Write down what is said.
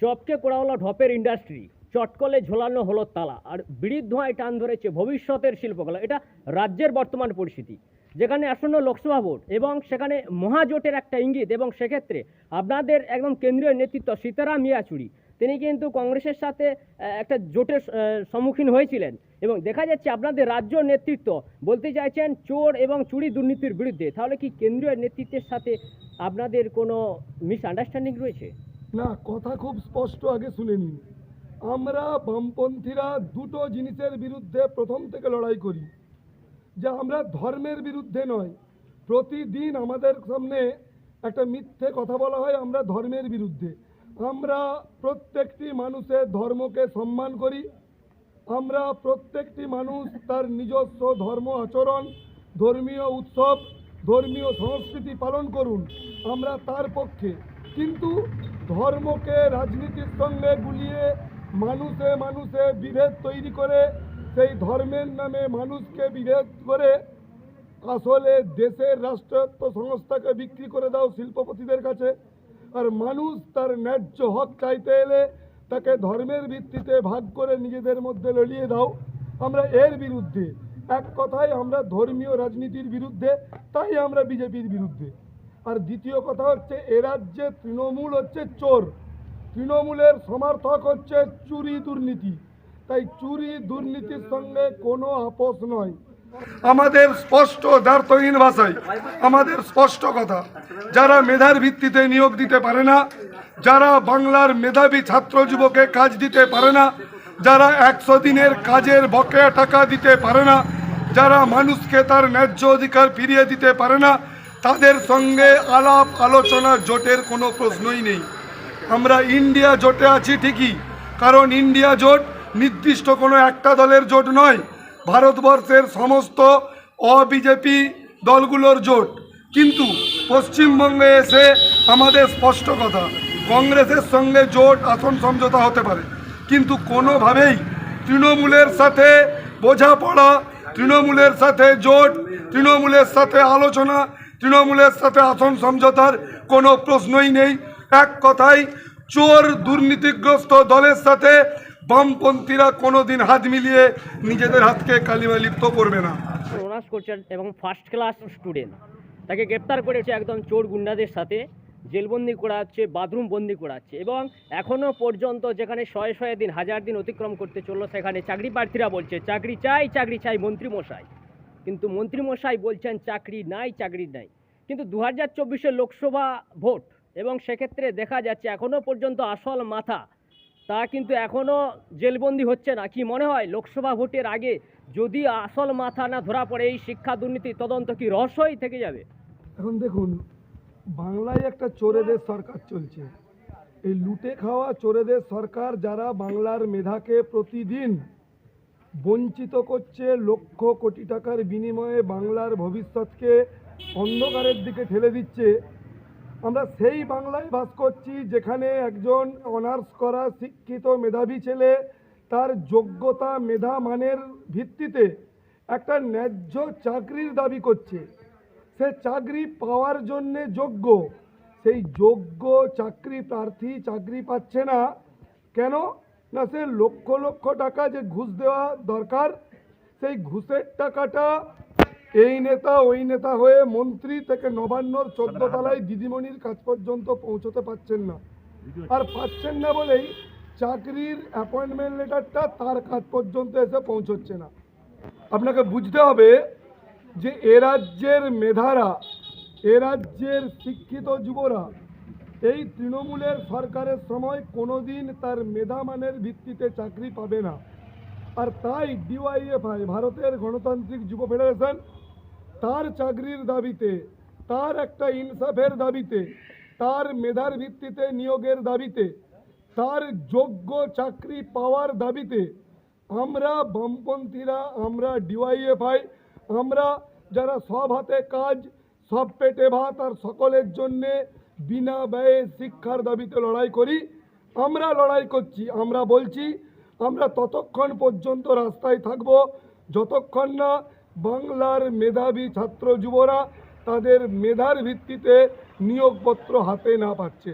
চপকে করা হলো ঢপের ইন্ডাস্ট্রি চটকলে ঝোলানো হলো তালা, আর বিড়ির ধোঁয়ায় টান ধরেছে ভবিষ্যতের শিল্পকলা। এটা রাজ্যের বর্তমান পরিস্থিতি। যেখানে আসন্ন লোকসভা ভোট এবং সেখানে মহাজোটের একটা ইঙ্গিত এবং সেক্ষেত্রে আপনাদের একদম কেন্দ্রীয় নেতৃত্ব সীতারাম ইয়াচুরি, তিনি কিন্তু কংগ্রেসের সাথে একটা জোটের সম্মুখীন হয়েছিলেন এবং দেখা যাচ্ছে আপনাদের রাজ্য নেতৃত্ব বলতে চাইছেন চোর এবং চুরি দুর্নীতির বিরুদ্ধে, তাহলে কি কেন্দ্রীয় নেতৃত্বের সাথে আপনাদের কোনো মিস আন্ডারস্ট্যান্ডিং রয়েছে? না, কথা খুব স্পষ্ট আগে শুনে নিন। আমরা বামপন্থীরা দুটো জিনিসের বিরুদ্ধে প্রথম থেকে লড়াই করি। যে আমরা ধর্মের বিরুদ্ধে নয়। প্রতিদিন আমাদের সামনে একটা মিথ্যে কথা বলা হয় আমরা ধর্মের বিরুদ্ধে। আমরা প্রত্যেকটি মানুষের ধর্মকে সম্মান করি। আমরা প্রত্যেকটি মানুষ তার নিজস্ব ধর্ম আচরণ, ধর্মীয় উৎসব, ধর্মীয় সংস্কৃতি পালন করুন। আমরা তার পক্ষে। কিন্তু ধর্মকে রাজনীতির সঙ্গে গুলিয়ে মানুষে মানুষে বিভেদ তৈরি করে, সেই ধর্মের নামে মানুষকে বিভেদ করে আসলে দেশের রাষ্ট্রায়ত্ত সংস্থাকে বিক্রি করে দাও শিল্পপতিদের কাছে। আর মানুষ তার ন্যায্য হক চাইতে এলে তাকে ধর্মের ভিত্তিতে ভাগ করে নিজেদের মধ্যে লড়িয়ে দাও। আমরা এর বিরুদ্ধে, এক কথায় আমরা ধর্মীয় রাজনীতির বিরুদ্ধে, তাই আমরা বিজেপির বিরুদ্ধে। আর দ্বিতীয় কথা হচ্ছে, এ রাজ্যে তৃণমূল হচ্ছে চোর। তৃণমূলের সমর্থক হচ্ছে চুরি দুর্নীতি। তাই চুরি দুর্নীতির সঙ্গে কোনো আপোষ নয়। আমাদের স্পষ্ট দ্বার্থহীন ভাষায়, আমাদের স্পষ্ট কথা, যারা মেধার ভিত্তিতে নিয়োগ দিতে পারে না, যারা বাংলার মেধাবী ছাত্র যুবকে কাজ দিতে পারে না, যারা একশো দিনের কাজের বকেয়া টাকা দিতে পারে না, যারা মানুষকে তার ন্যায্য অধিকার ফিরিয়ে দিতে পারে না তাদের সঙ্গে আলাপ, আলোচনা, জোটের কোনো প্রশ্নই নেই। আমরা ইন্ডিয়া জোটে আছি ঠিকই, কারণ ইন্ডিয়া জোট নির্দিষ্ট কোনো একটা দলের জোট নয়, ভারতবর্ষের সমস্ত অবিজেপি দলগুলোর জোট। কিন্তু পশ্চিমবঙ্গে এসে আমাদের স্পষ্ট কথা, কংগ্রেসের সঙ্গে জোট আসন সমঝোতা হতে পারে, কিন্তু কোনোভাবেই তৃণমূলের সাথে বোঝাপড়া, তৃণমূলের সাথে জোট, তৃণমূলের সাথে আলোচনা তৃণমূলের সাথে আসন সমঝোতার কোনো প্রশ্নই নেই। এক কথায়, চোর দুর্নীতিগ্রস্ত দলের সাথে বামপন্থীরা কোনোদিন হাত মিলিয়ে নিজেদের হাতকে কালিমা লিপ্ত করবে না। অনার্স করছেন এবং ফার্স্ট ক্লাস স্টুডেন্ট তাকে গ্রেপ্তার করেছে একদম চোর গুন্ডাদের সাথে। জেলবন্দি করা হচ্ছে বাথরুম বন্দি করা হচ্ছে এবং এখনও পর্যন্ত যেখানে শয়ে শয়ে দিন, হাজার দিন অতিক্রম করতে চলল, সেখানে চাকরি প্রার্থীরা বলছে, চাকরি চাই চাকরি চাই মন্ত্রী মশাই। কিন্তু মন্ত্রী মশাই বলছেন চাকরি নাই চাকরি নাই। কিন্তু দু হাজার চব্বিশের লোকসভা ভোট এবং সেক্ষেত্রে দেখা যাচ্ছে এখনও পর্যন্ত আসল মাথা, তা কিন্তু এখনও জেলবন্দি হচ্ছে না। কি মনে হয়, লোকসভা ভোটের আগে যদি আসল মাথা না ধরা পড়ে, এই শিক্ষা দুর্নীতি তদন্ত কি রহস্যই থেকে যাবে? এখন দেখুন, বাংলায় একটা চোরেদের সরকার চলছে। এই লুটে খাওয়া চোরেদের সরকার যারা বাংলার মেধাকে প্রতিদিন বঞ্চিত করছে লক্ষ কোটি টাকার বিনিময়ে বাংলার ভবিষ্যৎকে অন্ধকারের দিকে ঠেলে দিচ্ছে। আমরা সেই বাংলায় বাস করছি যেখানে একজন অনার্স করা শিক্ষিত মেধাবী ছেলে তার যোগ্যতা মেধা মানের ভিত্তিতে একটা ন্যায্য চাকরির দাবি করছে। সে চাকরি পাওয়ার জন্যে যোগ্য। সেই যোগ্য চাকরি প্রার্থী চাকরি পাচ্ছে না। কেন? না, সে লক্ষ লক্ষ টাকা যে ঘুষ দেওয়া দরকার, সেই ঘুষের টাকাটা এই নেতা ওই নেতা হয়ে মন্ত্রী থেকে নবান্নর চোদ্দ তলায় দিদিমণির কাজ পর্যন্ত পৌঁছতে পারছেন না। আর পাচ্ছেন না বলেই চাকরির অ্যাপয়েন্টমেন্ট লেটারটা তার কাজ পর্যন্ত এসে পৌঁছচ্ছে না। আপনাকে বুঝতে হবে যে এ রাজ্যের মেধারা, এ রাজ্যের শিক্ষিত যুবরা এই তৃণমূলের সরকারের সময় কোনোদিন তার মেধামানের ভিত্তিতে চাকরি পাবে না। আর তাই ডিওয়াইএফআই, ভারতের গণতান্ত্রিক যুব ফেডারেশন, তার চাকরির দাবিতে, তার একটা ইনসাফের দাবিতে, তার মেধার ভিত্তিতে নিয়োগের দাবিতে, তার যোগ্য চাকরি পাওয়ার দাবিতে আমরা বামপন্থীরা, আমরা ডিওয়াইএফআই, আমরা যারা সব হাতে কাজ, সব পেটে ভাত আর সকলের জন্যে বিনা ব্যয়ে শিক্ষার দাবিতে লড়াই করি, আমরা লড়াই করছি, আমরা বলছি, আমরা ততক্ষণ পর্যন্ত রাস্তায় থাকব, যতক্ষণ না বাংলার মেধাবী ছাত্র যুবরা তাদের মেধার ভিত্তিতে নিয়োগপত্র হাতে না পাচ্ছে।